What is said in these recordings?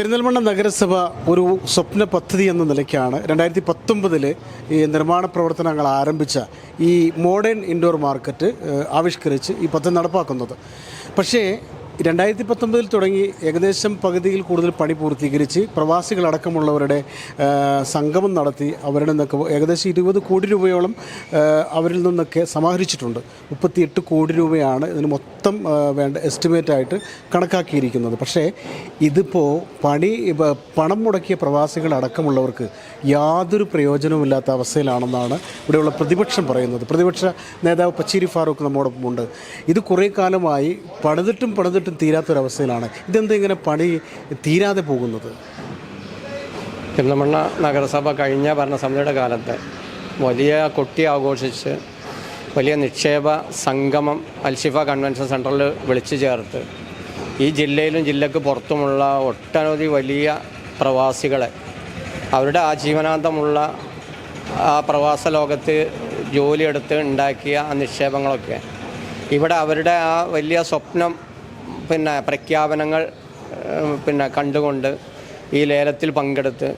പെരിന്തൽമണ്ണ നഗരസഭ ഒരു സ്വപ്ന പദ്ധതി എന്ന നിലയ്ക്കാണ് രണ്ടായിരത്തി പത്തൊമ്പതിൽ ഈ നിർമ്മാണ പ്രവർത്തനങ്ങൾ ആരംഭിച്ച ഈ മോഡേൺ ഇൻഡോർ മാർക്കറ്റ് ആവിഷ്കരിച്ച് ഈ പദ്ധതി നടപ്പാക്കുന്നത്. പക്ഷേ രണ്ടായിരത്തി പത്തൊമ്പതിൽ തുടങ്ങി ഏകദേശം പകുതിയിൽ കൂടുതൽ പണി പൂർത്തീകരിച്ച് പ്രവാസികളടക്കമുള്ളവരുടെ സംഗമം നടത്തി അവരുടെ നിന്നൊക്കെ ഏകദേശം ഇരുപത് കോടി രൂപയോളം അവരിൽ നിന്നൊക്കെ സമാഹരിച്ചിട്ടുണ്ട്. മുപ്പത്തിയെട്ട് കോടി രൂപയാണ് ഇതിന് മൊത്തം വേണ്ട എസ്റ്റിമേറ്റ് ആയിട്ട് കണക്കാക്കിയിരിക്കുന്നത്. പക്ഷേ ഇതിപ്പോൾ പണി പണം മുടക്കിയ പ്രവാസികളടക്കമുള്ളവർക്ക് യാതൊരു പ്രയോജനവുമില്ലാത്ത അവസ്ഥയിലാണെന്നാണ് ഇവിടെയുള്ള പ്രതിപക്ഷം പറയുന്നത്. പ്രതിപക്ഷ നേതാവ് പച്ചീരി ഫാറൂഖ് നമ്മോടൊപ്പമുണ്ട്. ഇത് കുറേ കാലമായി പണിതിട്ടും പണിതിട്ടും തീരാത്തൊരവസ്ഥയിലാണ്. ഇതെന്താ ഇങ്ങനെ പണി തീരാതെ പോകുന്നത്? പെരുന്തമണ്ണ നഗരസഭ കഴിഞ്ഞ ഭരണസമിതിയുടെ കാലത്ത് വലിയ കൊട്ടി ആഘോഷിച്ച് വലിയ നിക്ഷേപ സംഗമം അൽഷിഫ കൺവെൻഷൻ സെന്ററിൽ വിളിച്ചു ചേർത്ത് ഈ ജില്ലയിലും ജില്ലക്ക് പുറത്തുമുള്ള ഒട്ടനവധി വലിയ പ്രവാസികളെ അവരുടെ ആജീവനാന്തമുള്ള ആ പ്രവാസ ലോകത്ത് ജോലിയെടുത്ത് ഉണ്ടാക്കിയ ആ നിക്ഷേപങ്ങളൊക്കെ. ഇവിടെ അവരുടെ ആ വലിയ സ്വപ്നം പിന്നെ പ്രഖ്യാപനങ്ങൾ പിന്നെ കണ്ടുകൊണ്ട് ഈ ലേലത്തിൽ പങ്കെടുത്ത്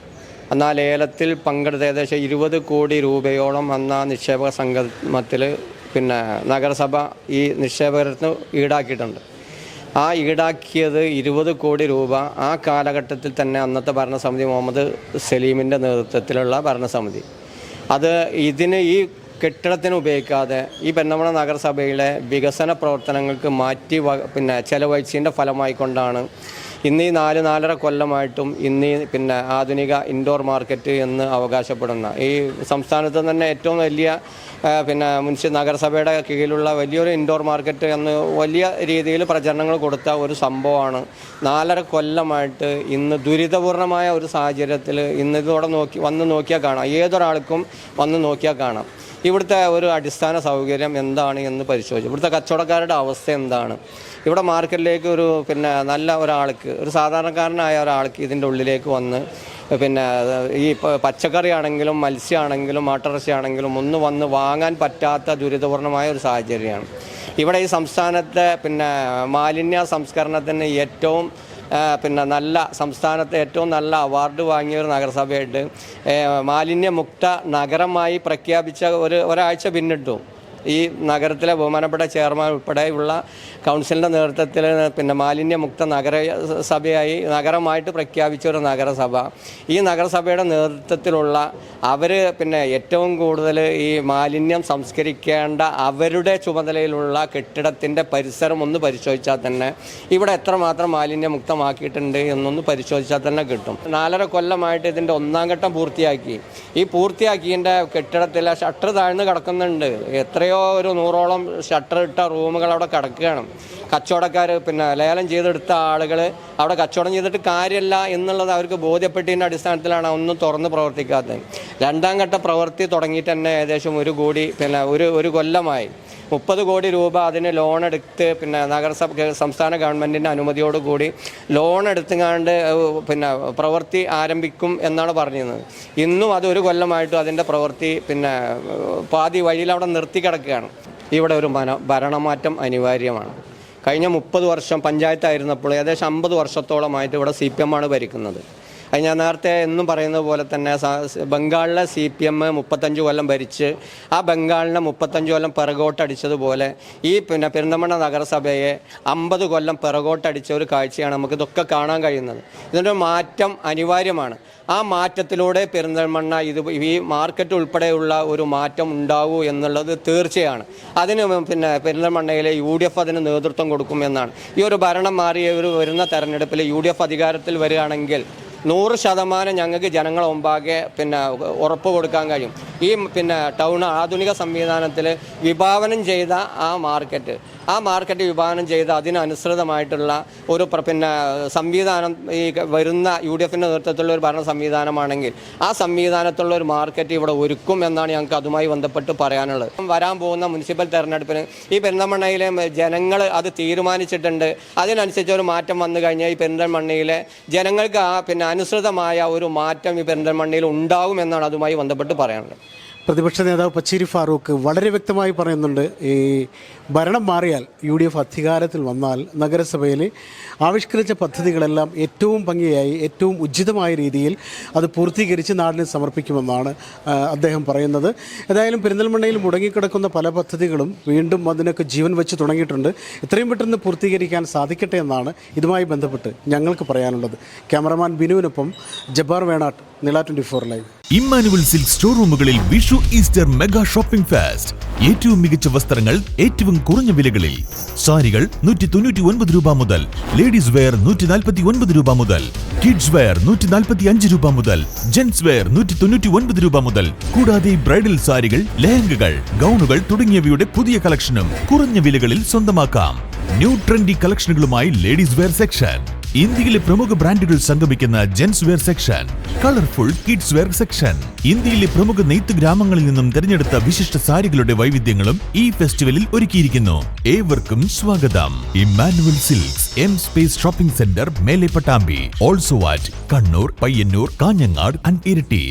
അന്ന് ആ ലേലത്തിൽ പങ്കെടുത്ത ഏകദേശം ഇരുപത് കോടി രൂപയോളം അന്ന് ആ നിക്ഷേപക സംഗമത്തിൽ പിന്നെ നഗരസഭ ഈ നിക്ഷേപകരത്തിന് ഈടാക്കിയിട്ടുണ്ട്. ആ ഈടാക്കിയത് ഇരുപത് കോടി രൂപ ആ കാലഘട്ടത്തിൽ തന്നെ അന്നത്തെ ഭരണസമിതി മുഹമ്മദ് സലീമിന്റെ നേതൃത്വത്തിലുള്ള ഭരണസമിതി. അത് ഇതിന് ഈ കെട്ടിടത്തിന് ഉപയോഗിക്കാതെ ഈ പെരുന്നമണ നഗരസഭയിലെ വികസന പ്രവർത്തനങ്ങൾക്ക് മാറ്റി പിന്നെ ചെലവഴിച്ചതിന്റെ ഫലമായിക്കൊണ്ടാണ് ഇന്ന് ഈ നാല് നാലര കൊല്ലമായിട്ടും ഇന്ന് പിന്നെ ആധുനിക ഇൻഡോർ മാർക്കറ്റ് എന്ന് അവകാശപ്പെടുന്ന ഈ സംസ്ഥാനത്ത് തന്നെ ഏറ്റവും വലിയ പിന്നെ മുനിസിപ്പൽ നഗരസഭയുടെ കീഴിലുള്ള വലിയൊരു ഇൻഡോർ മാർക്കറ്റ് എന്ന് വലിയ രീതിയിൽ പ്രചരണങ്ങൾ കൊടുത്ത ഒരു സംഭവമാണ്. നാലര കൊല്ലമായിട്ട് ഇന്ന് ദുരിതപൂർണമായ ഒരു സാഹചര്യത്തിൽ ഇന്ന് ഇതോടെ നോക്കി വന്ന് നോക്കിയാൽ കാണാം. ഏതൊരാൾക്കും വന്ന് നോക്കിയാൽ കാണാം. ഇവിടുത്തെ ഒരു അടിസ്ഥാന സൗകര്യം എന്താണ് എന്ന് പരിശോധിച്ചു. ഇവിടുത്തെ കച്ചവടക്കാരുടെ അവസ്ഥ എന്താണ്? ഇവിടെ മാർക്കറ്റിലേക്ക് ഒരു പിന്നെ നല്ല ഒരാൾക്ക് ഒരു സാധാരണക്കാരനായ ഒരാൾക്ക് ഇതിന്റെ ഉള്ളിലേക്ക് വന്ന് പിന്നെ ഈ പച്ചക്കറി ആണെങ്കിലും മത്സ്യമാണെങ്കിലും മാട്ടിറച്ചിയാണെങ്കിലും ഒന്ന് വന്ന് വാങ്ങാൻ പറ്റാത്ത ദുരിതപൂർണമായ ഒരു സാഹചര്യമാണ്. ഇവിടെ ഈ സംസ്ഥാനത്തെ പിന്നെ മാലിന്യ സംസ്കരണത്തിന് ഏറ്റവും പിന്നെ നല്ല സംസ്ഥാനത്തെ ഏറ്റവും നല്ല അവാർഡ് വാങ്ങിയ ഒരു നഗരസഭയായിട്ട് മാലിന്യമുക്ത നഗരമായി പ്രഖ്യാപിച്ച ഒരു ഒരാഴ്ച പിന്നിട്ടു. ഈ നഗരത്തിലെ ബഹുമാനപ്പെട്ട ചെയർമാൻ ഉൾപ്പെടെയുള്ള കൗൺസിലിന്റെ നേതൃത്വത്തിൽ പിന്നെ മാലിന്യമുക്ത നഗര സഭയായി നഗരമായിട്ട് പ്രഖ്യാപിച്ച ഒരു നഗരസഭ. ഈ നഗരസഭയുടെ നേതൃത്വത്തിലുള്ള അവർ പിന്നെ ഏറ്റവും കൂടുതൽ ഈ മാലിന്യം സംസ്കരിക്കേണ്ട അവരുടെ ചുമതലയിലുള്ള കെട്ടിടത്തിന്റെ പരിസരം ഒന്ന് പരിശോധിച്ചാൽ തന്നെ ഇവിടെ എത്രമാത്രം മാലിന്യമുക്തമാക്കിയിട്ടുണ്ട് എന്നൊന്ന് പരിശോധിച്ചാൽ തന്നെ കിട്ടും. നാലര കൊല്ലമായിട്ട് ഇതിന്റെ ഒന്നാം ഘട്ടം പൂർത്തിയാക്കി. ഈ പൂർത്തിയാക്കിയതിന്റെ കെട്ടിടത്തിലെ ഷട്ടർ താഴ്ന്ന് കിടക്കുന്നുണ്ട്. എത്രയോ ഒരു നൂറോളം ഷട്ടർ ഇട്ട റൂമുകൾ അവിടെ കിടക്കുകയാണ്. കച്ചവടക്കാർ പിന്നെ ലേലം ചെയ്തെടുത്ത ആളുകൾ അവിടെ കച്ചവടം ചെയ്തിട്ട് കാര്യമല്ല എന്നുള്ളത് അവർക്ക് ബോധ്യപ്പെട്ടതിന്റെ അടിസ്ഥാനത്തിലാണ് ഒന്നും തുറന്ന് പ്രവർത്തിക്കാത്തത്. രണ്ടാം ഘട്ട പ്രവൃത്തി തുടങ്ങിയിട്ട് തന്നെ ഏകദേശം ഒരു കോടി പിന്നെ ഒരു ഒരു കൊല്ലമായി. മുപ്പത് കോടി രൂപ അതിന് ലോൺ എടുത്ത് പിന്നെ നഗരസഭ സംസ്ഥാന ഗവൺമെന്റിന്റെ അനുമതിയോടുകൂടി ലോൺ എടുത്തുകൊണ്ട് പിന്നെ പ്രവൃത്തി ആരംഭിക്കും എന്നാണ് പറഞ്ഞിരുന്നത്. ഇന്നും അത് ഒരു കൊല്ലമായിട്ടും അതിന്റെ പ്രവൃത്തി പിന്നെ പാതി വഴിയിൽ അവിടെ നിർത്തി കിടക്കുകയാണ്. ഇവിടെ ഒരു ഭരണമാറ്റം അനിവാര്യമാണ്. കഴിഞ്ഞ മുപ്പത് വർഷം പഞ്ചായത്തായിരുന്നപ്പോൾ ഏകദേശം അമ്പത് വർഷത്തോളമായിട്ട് ഇവിടെ സി പി എം ആണ് ഭരിക്കുന്നത്. അത് ഞാൻ നേരത്തെ എന്നും പറയുന്നത് പോലെ തന്നെ ബംഗാളിലെ സി പി എം മുപ്പത്തഞ്ച് കൊല്ലം ഭരിച്ച് ആ ബംഗാളിനെ മുപ്പത്തഞ്ച് കൊല്ലം പിറകോട്ടടിച്ചതുപോലെ ഈ പിന്നെ പെരിന്തമണ്ണ നഗരസഭയെ അമ്പത് കൊല്ലം പിറകോട്ടടിച്ച ഒരു കാഴ്ചയാണ് നമുക്ക് ഇതൊക്കെ കാണാൻ കഴിയുന്നത്. ഇതിന്റെ മാറ്റം അനിവാര്യമാണ്. ആ മാറ്റത്തിലൂടെ പെരിന്തൽമണ്ണ ഇത് ഈ മാർക്കറ്റ് ഉൾപ്പെടെയുള്ള ഒരു മാറ്റം ഉണ്ടാവൂ എന്നുള്ളത് തീർച്ചയാണ്. അതിന് പിന്നെ പെരിന്തൽമണ്ണയിലെ യു ഡി എഫ് അതിന് നേതൃത്വം കൊടുക്കുമെന്നാണ് ഈ ഒരു ഭരണം മാറിയ ഒരു വരുന്ന തെരഞ്ഞെടുപ്പിൽ യു ഡി എഫ് അധികാരത്തിൽ വരികയാണെങ്കിൽ നൂറ് ശതമാനം ഞങ്ങൾക്ക് ജനങ്ങൾ മുമ്പാകെ പിന്നെ ഉറപ്പ് കൊടുക്കാൻ കഴിയും. ഈ പിന്നെ ടൗൺ ആധുനിക സംവിധാനത്തിൽ വിഭാവനം ചെയ്ത ആ മാർക്കറ്റ് ആ മാർക്കറ്റ് വിഭാവനം ചെയ്ത് അതിനനുസൃതമായിട്ടുള്ള ഒരു പിന്നെ സംവിധാനം ഈ വരുന്ന യു ഡി എഫിന്റെ നേതൃത്വത്തിലുള്ള ഒരു ഭരണ സംവിധാനമാണെങ്കിൽ ആ സംവിധാനത്തിലുള്ള ഒരു മാർക്കറ്റ് ഇവിടെ ഒരുക്കും എന്നാണ് ഞങ്ങൾക്ക് അതുമായി ബന്ധപ്പെട്ട് പറയാനുള്ളത്. വരാൻ പോകുന്ന മുനിസിപ്പൽ തെരഞ്ഞെടുപ്പിന് ഈ പെരിന്തൽമണ്ണയിലെ ജനങ്ങൾ അത് തീരുമാനിച്ചിട്ടുണ്ട്. അതിനനുസരിച്ച് ഒരു മാറ്റം വന്നു കഴിഞ്ഞാൽ ഈ പെരിന്തൽമണ്ണയിലെ ജനങ്ങൾക്ക് ആ പിന്നെ അനുസൃതമായ ഒരു മാറ്റം ഈ പെരിന്തൽമണ്ണയിൽ ഉണ്ടാകുമെന്നാണ് അതുമായി ബന്ധപ്പെട്ട് പറയാനുള്ളത്. പ്രതിപക്ഷ നേതാവ് പച്ചേരി ഫാറൂഖ് വളരെ വ്യക്തമായി പറയുന്നുണ്ട് ഈ ഭരണം മാറിയാൽ യു ഡി എഫ് അധികാരത്തിൽ വന്നാൽ നഗരസഭയിൽ ആവിഷ്കരിച്ച പദ്ധതികളെല്ലാം ഏറ്റവും ഭംഗിയായി ഏറ്റവും ഉചിതമായ രീതിയിൽ അത് പൂർത്തീകരിച്ച് നാടിന് സമർപ്പിക്കുമെന്നാണ് അദ്ദേഹം പറയുന്നത്. ഏതായാലും പെരിന്തൽമണ്ണയിൽ മുടങ്ങിക്കിടക്കുന്ന പല പദ്ധതികളും വീണ്ടും അതിനൊക്കെ ജീവൻ വെച്ച് തുടങ്ങിയിട്ടുണ്ട്. എത്രയും പെട്ടെന്ന് പൂർത്തീകരിക്കാൻ സാധിക്കട്ടെ എന്നാണ് ഇതുമായി ബന്ധപ്പെട്ട് ഞങ്ങൾക്ക് പറയാനുള്ളത്. Cameraman ബിനുവിനൊപ്പം Jabbar Venattu. Live Immanuel silk store റൂമുകളിൽ Vishu Easter mega shopping fest. ഏറ്റവും മികച്ച വസ്ത്രങ്ങൾ ഏറ്റവും കുറഞ്ഞ വിലകളിൽ. സാരികൾ നൂറ്റി തൊണ്ണൂറ്റി ഒൻപത് രൂപ മുതൽ. ലേഡീസ് വെയർ നൂറ്റി നാൽപ്പത്തി ഒൻപത് രൂപ മുതൽ. കിഡ്സ് വെയർ നൂറ്റി നാൽപ്പത്തി അഞ്ച് രൂപ മുതൽ. ജെന്റ്സ് വെയർ നൂറ്റി തൊണ്ണൂറ്റി ഒൻപത് രൂപ മുതൽ. കൂടാതെ ബ്രൈഡൽ സാരികൾ ലെഹങ്കകൾ ഗൗണുകൾ തുടങ്ങിയവയുടെ പുതിയ കളക്ഷനും കുറഞ്ഞ വിലകളിൽ സ്വന്തമാക്കാം. ന്യൂ ട്രെൻഡി കളക്ഷനുകളുമായി ലേഡീസ് വെയർ സെക്ഷൻ. ഇന്ത്യയിലെ പ്രമുഖ ബ്രാൻഡുകൾ സംഗമിക്കുന്ന gents wear section colourful kids wear section. ഇന്ത്യയിലെ പ്രമുഖ നെയ്ത്ത് ഗ്രാമങ്ങളിൽ നിന്നും തിരഞ്ഞെടുത്ത വിശിഷ്ട സാരികളുടെ വൈവിധ്യങ്ങളും ഈ ഫെസ്റ്റിവലിൽ ഒരുക്കിയിരിക്കുന്നു. ഏവർക്കും സ്വാഗതം. Immanuel silks M space shopping centre മേലെ Pattambi. Also at Kannur Payyanur Kanhangad and Iritty.